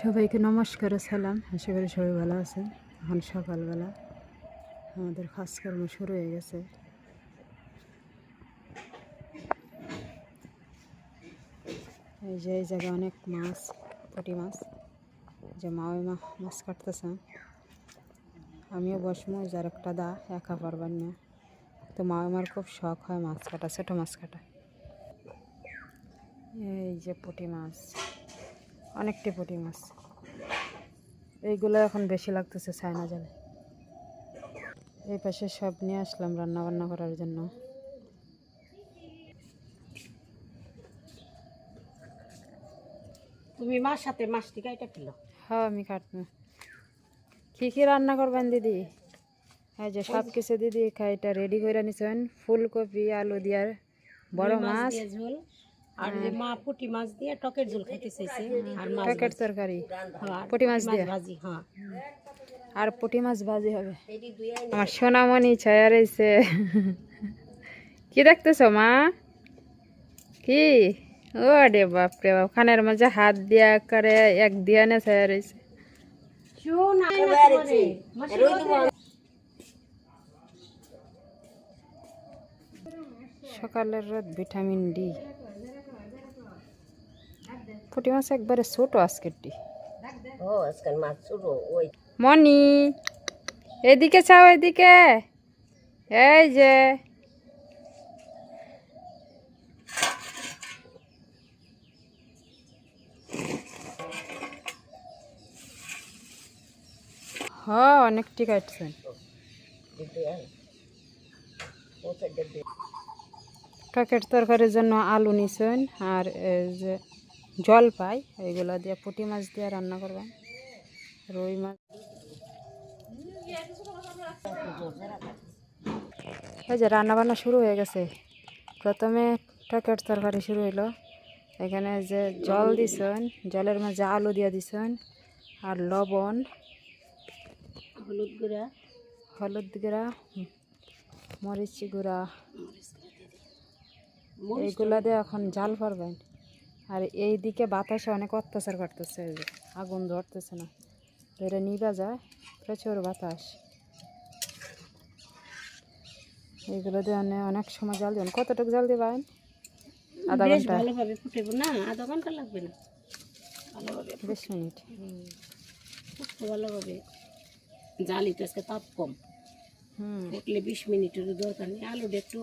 সবাইকে নমস্কার সালাম আশা করি সবাই ভালো আছেন। এখন সকালবেলা আমাদের কাজকর্ম শুরু হয়ে গেছে। এই যে এই জায়গায় অনেক মাছ, পুঁটি মাছ। যে মাওই মাছ কাটতেছে। আমিও বসমো যার একটা দা একা পারবার না। তো মাওই খুব শখ হয় মাছ কাটা, ছোটো মাছ কাটা। এই যে পুঁটি মাছ। অনেকটি পুঁটি মাছ। এইগুলো এখন বেশি লাগতেছে চায়না জালে। এই পাশে সব নিয়ে আসলাম রান্না বান্না করার জন্য। তুমি মার সাথে মাছটি কাইটা ফেলো হ্যাঁ আমি কাটবো। কী কী রান্না করবেন দিদি? হ্যাঁ যে সব কিছু দিদি এটা রেডি করে নিছেন। ফুলকপি আলু দিয়ার বড় মাছ ঝোল আর মা পুঁটি মাছ দিয়ে টকের ঝোল খাইতে চাইছে আর মাছ প্যাকেট তরকারি হ্যাঁ, পুঁটি মাছ দিয়ে ভাজি হ্যাঁ। আর পুঁটি মাছ ভাজি হবে। আমার সোনামণি ছায়া রয়েছে। কি দেখতেছ মা? কি? ও রে বাপ রে বাপ খানের মাঝে হাত দিয়া করে এক দিয়া নে ছায়া রয়েছে। সকালের রোদ ভিটামিন ডি। পুঁটি মাছ একবারে ছোট আজকেরটি। ও মাছ ওই। মনি এদিকে চাও এদিকে। এই যে। হ অনেকটি কাটছেন। প্যাকেট তরকারির জন্য আলু নিছেন আর এই যে জল পাই ওইগুলো দিয়ে পুঁটি মাছ দিয়ে রান্না করবেন রুই মাছ। এই যে রান্না বান্না শুরু হয়ে গেছে। প্রথমে প্যাকেট তরকারি শুরু হইল। এখানে যে জল দিছেন জলের মাঝে আলু দিয়ে দিছেন আর লবণ হলুদ গুঁড়া। হলুদ গুঁড়া মরিচ গুঁড়া। এইগুলা দিয়ে এখন জাল করবেন। আর এই দিকে বাতাসে অনেক অত্যাচার করতেছে আগুন ধরতেছে না। ধরে নিবা যায় প্রচুর বাতাস। এইগুলো দিয়ে অনেক সময় জল দেবেন। কতটুকু জল দিবেন আধা ঘণ্টা? ভালোভাবে ফুটেব। না আধা ঘণ্টা লাগবে না। ভালোভাবে বিশ মিনিট। ভালোভাবে জালিটা আজকে তাপ কম। হুম। ফুটলে বিশ মিনিটের দরকার নেই। আলুটা একটু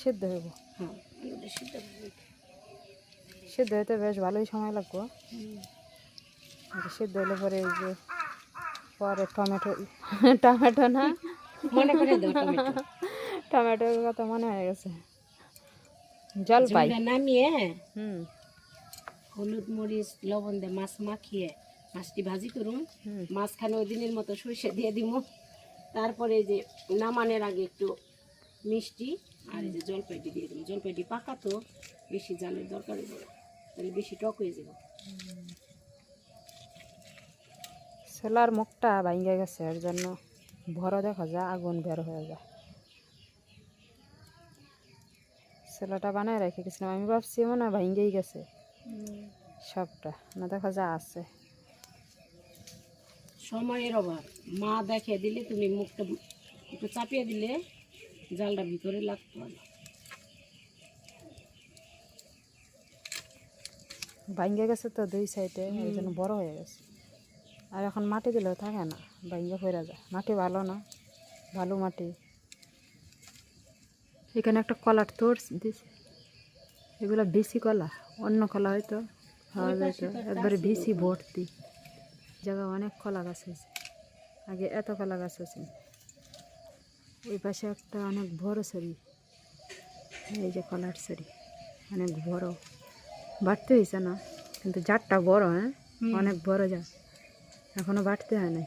সিদ্ধ হইব। হ্যাঁ আলুটা সিদ্ধ হবে সিদ্ধ হইতে বেশ ভালোই সময় লাগবো। সিদ্ধ হলে পরে এই যে পরে টমেটো টমেটো না? মনে করে টমেটো। টমেটোর কথা মনে হয়ে গেছে। জল পাই। নামিয়ে হুম। হলুদ মরিচ লবণ দিয়ে মাছ মাখিয়ে মাছটি ভাজি করুন। মাছখানে ওই দিনের মতো সর্ষে দিয়ে দিব। তারপরে যে নামানোর আগে একটু মিষ্টি আর এই যে জলপাইটি দিয়ে দিব। জলপাইটি পাকা তো বেশি জালের দরকার না। তাহলে বেশি টক হয়ে যাবে। সোলার মুখটা ভাঙ্গে গেছে এর জন্য ভরো দেখা যায় আগুন বের হয়ে যায়। সোলাটা বানায় রেখে গেছিলাম আমি ভাবছি মনে হয় ভাঙ্গেই গেছে। সবটা না দেখা যায় আছে। সময়ের অভাব। মা দেখে দিলে তুমি মুখটা একটু চাপিয়ে দিলে জালটা ভিতরে লাগতো না ভাঙ্গে গেছে তো দুই সাইডে ওই জন্য বড় হয়ে গেছে। আর এখন মাটি দিলেও থাকে না ভাঙ্গে হয়ে যায়। মাটি ভালো না ভালো মাটি। এখানে একটা কলার তোর দিছে। এগুলো বেশি কলা অন্য কলা হয়তো খাওয়া যাইতো একবারে বেশি ভর্তি। জায়গা অনেক কলা গাছ আছে আগে এত কলা গাছ আছে ওই পাশে একটা অনেক বড় সরি এই যে কলার সরি অনেক বড়। বাড়তে হয়েছে না। কিন্তু জারটা বড় হ্যাঁ? অনেক বড় জার এখনও বাড়তে হয় নাই।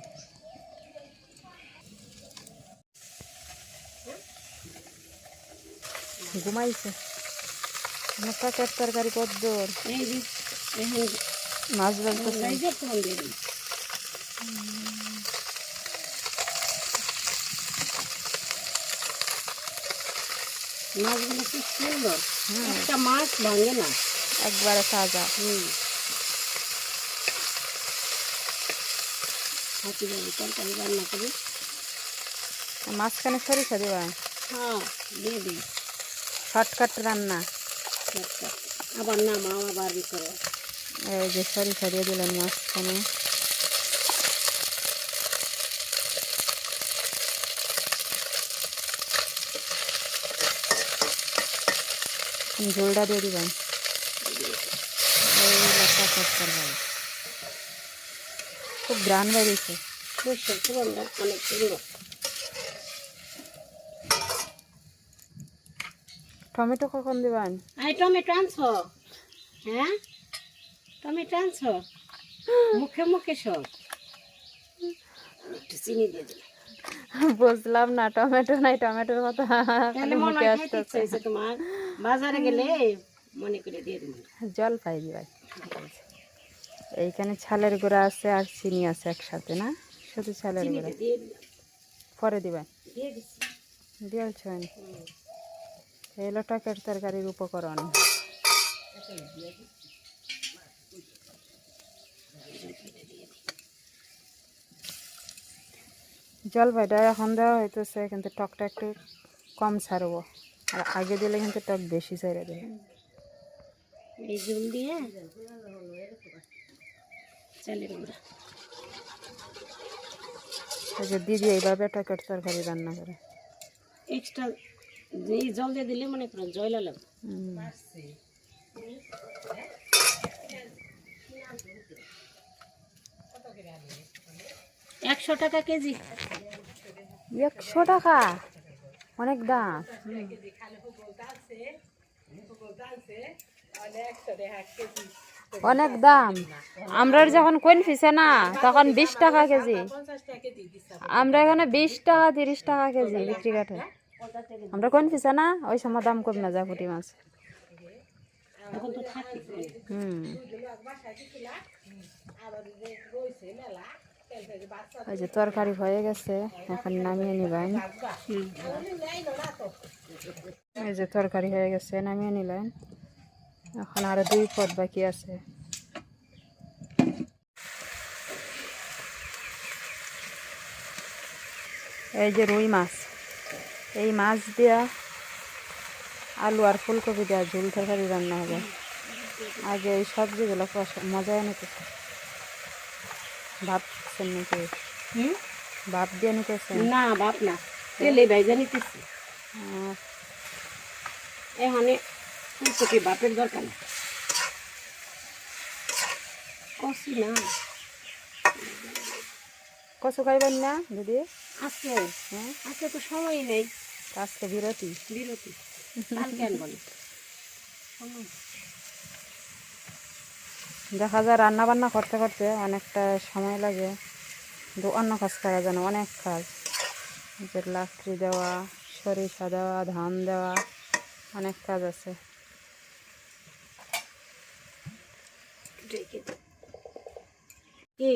ঘুমাইছে। প্যাকেট তরকারি কদ্দুর মাছ। মাছগুলো খুব সুন্দর। একটা মাছ ভাঙে না। একবারে তাজা হুম। কীভাবে তরকারি রান্না করি। মাঝখানে সরিষা দিবা? হ্যাঁ দিয়ে দিই। শর্টকাট রান্না? একটা। আবার নামাও আবার ই করো। এই যে সরিষা দিয়ে দিলেন মাঝখানে। ঝোলটা দিয়ে দিবেন এই তরকারি হবে। খুব গ্রান বেরিয়েছে অনেক সুন্দর টমেটো কখন দিবেন আই টমেটো আনছো? হ্যাঁ? টমেটো আনছো? মুখে মুখে সব একটু চিনি দিয়ে দিলাম বুঝলাম না টমেটো নাই টমেটোর কথা মনে মুখে আসতেছে। তোমার। বাজারে গেলে মনে করে দিয়ে দিন জল পাই দিবাই এইখানে ছালের গুঁড়া আছে আর চিনি আছে একসাথে না? শুধু ছালের গুঁড়া। পরে দিবেন? দিয়েছেন এই হলো টকের তরকারির উপকরণ। জলপাইটা এখন দেওয়া হইতেছে কিন্তু টকটা একটু কম ছাড়বো। আর আগে দিলে কিন্তু টক বেশি ছেড়ে দেবে। এই জল দিয়ে ওই দিদি এইভাবে টকের তরকারি রান্না করে। এক্সট্রা এই জল দিয়ে দিলে মনে করো লাগবে একশো টাকা কেজি। একশো টাকা? অনেক দাম। অনেক দাম। আমরা যখন কোন ফিসে না তখন বিশ টাকা কেজি। আমরা এখানে বিশ টাকা তিরিশ টাকা কেজি বিক্রি কাঠে আমরা কোন ফিসে না ওই সময় দাম কম না যা পুঁটি মাছ। হুম। ওই যে তরকারি হয়ে গেছে এখন নামিয়ে নিবেন। এই যে তরকারি হয়ে গেছে নামিয়ে নিলেন। এখন আরও দুই পদ বাকি আছে এই যে রুই মাছ এই মাছ দিয়া আলু আর ফুলকপি দেওয়া ঝোল তরকারি রান্না হবে আগে এই সবজিগুলো মজাই নিতেছে ভাবছেন নাকি ভাব দিয়ে নিতেছেন না বাপ না তেলে ভাইজা নিতেছি এখানে ফুলকপি বাপের দরকার? না কষি না। কচু খাইবেন না দিদি? আছে হ্যাঁ? আজকে তো সময় নেই। আজকে বিরতি। বিরতি। কালকে সময় দেখা যায় রান্না বান্না করতে করতে অনেকটা সময় লাগে। কিন্তু অন্য কাজ করা যায় না অনেক কাজ। যে লাকড়ি দেওয়া সরিষা দেওয়া ধান দেওয়া অনেক কাজ আছে। রেখে দে। কি?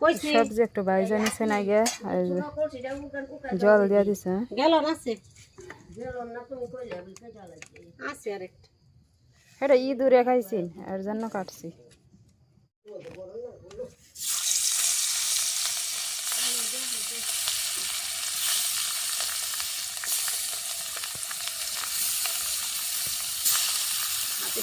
কইছি সবজি একটু বাইজে নিছেন আগে আর এই যে জল দিয়ে দিছে গেল না আছে আছে আরেকটা। এটা ই দূরে খাইছি এর জন্য কাটছি। হাতে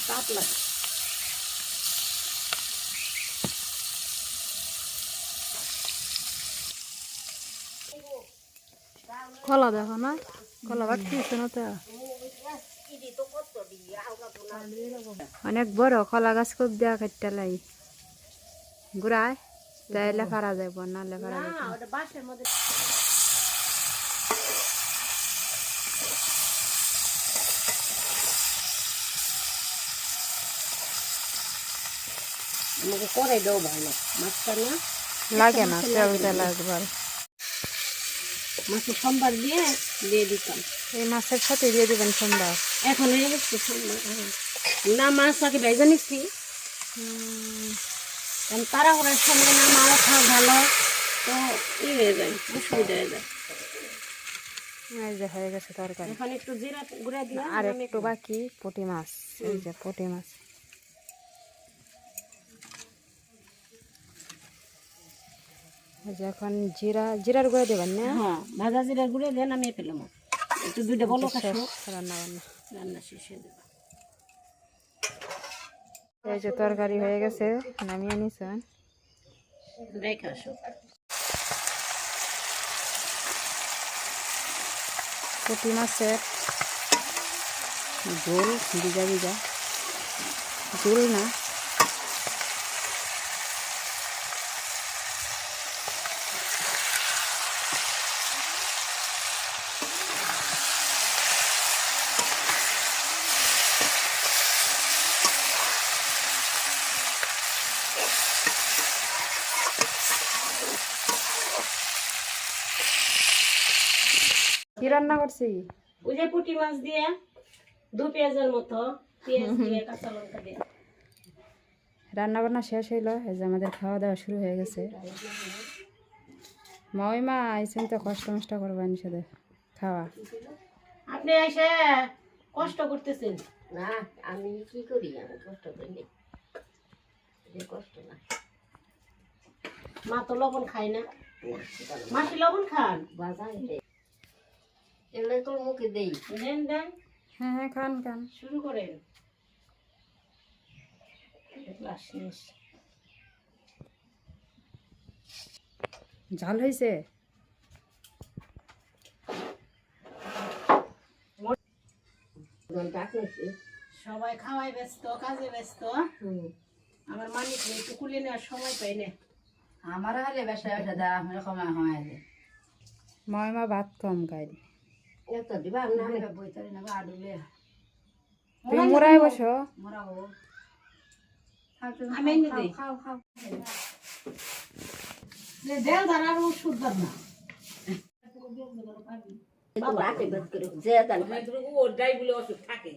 কলা দেখো না? কলা বাড়তেছে না তো? অনেক বড় কলা গাছ খুব দেওয়া কাটতে লাই। ঘুরায় নাহলে পারা যাইব না। ওটা বাঁশের আমাকে করে দাও ভালো। মাছটা না? লাগে না তেলটা লাগবার মাছের সোমবার দিয়ে দিয়ে দিতাম। এই মাছের সাথে দিয়ে দিবেন সোমবার? এখন হয়ে গেছে সোমবার। না মাছ আগে ভেজে নিচ্ছি কারণ তাড়াহুড়ার সঙ্গে না মাছ খাওয়া ভালো তো ই হয়ে যায় অসুবিধা হয়ে যায়। হয়ে গেছে তরকারি। এখন একটু জিরা গুঁড়া দিয়ে আর একটু বাকি পুঁটি মাছ এই যে পুঁটি মাছ। এই যে এখন জিরা জিরার গুঁড়ো দেবেন না? হ্যাঁ ভাজা জিরা গুঁড়ে দেন আমি পেলাম একটু দুইটা বলো রান্না বান্না। রান্না শেষ হয়ে যাবে। এই যে তরকারি হয়ে গেছে নামিয়ে নিছেন। রেখে আসো পুঁটি মাছের। ঝোল ভিজা ভিজা। ঝোল না। কি রান্না করছি? ওই যে পুঁটি মাছ দিয়ে দু পেঁয়াজের মতো পেঁয়াজ দিয়ে কাঁচা লঙ্কা দিয়ে। রান্না বান্না শেষ হইল এই যে আমাদের খাওয়া দাওয়া শুরু হয়ে গেছে। মাওই মা আইসেন তো কষ্ট মষ্ট করবেন সাথে খাওয়া। আপনি এসে কষ্ট করতেছেন। না আমি কি করি? আমি কষ্ট করি কষ্ট না। মা তো লবণ খায় না। মাসি লবণ খান? এগুলো তোর মুখে দেই। দেন দেন। হ্যাঁ হ্যাঁ খান খান। শুরু করেন। ঝাল হয়েছে সবাই খাওয়াই ব্যস্ত কাজে ব্যস্ত। আমার মালিক নেই একটু কুলে নেওয়ার সময় পাই না। আমার হলে বেসা বেসা দেওয়া আমার কমা ভাত কম মাওই মা দিবা বইতারি না আডুলে তুমি বসো। আমি দিই। খাও খাও ধারার ওষুধ দাম না। ওটাই বলে ওষুধ থাকে।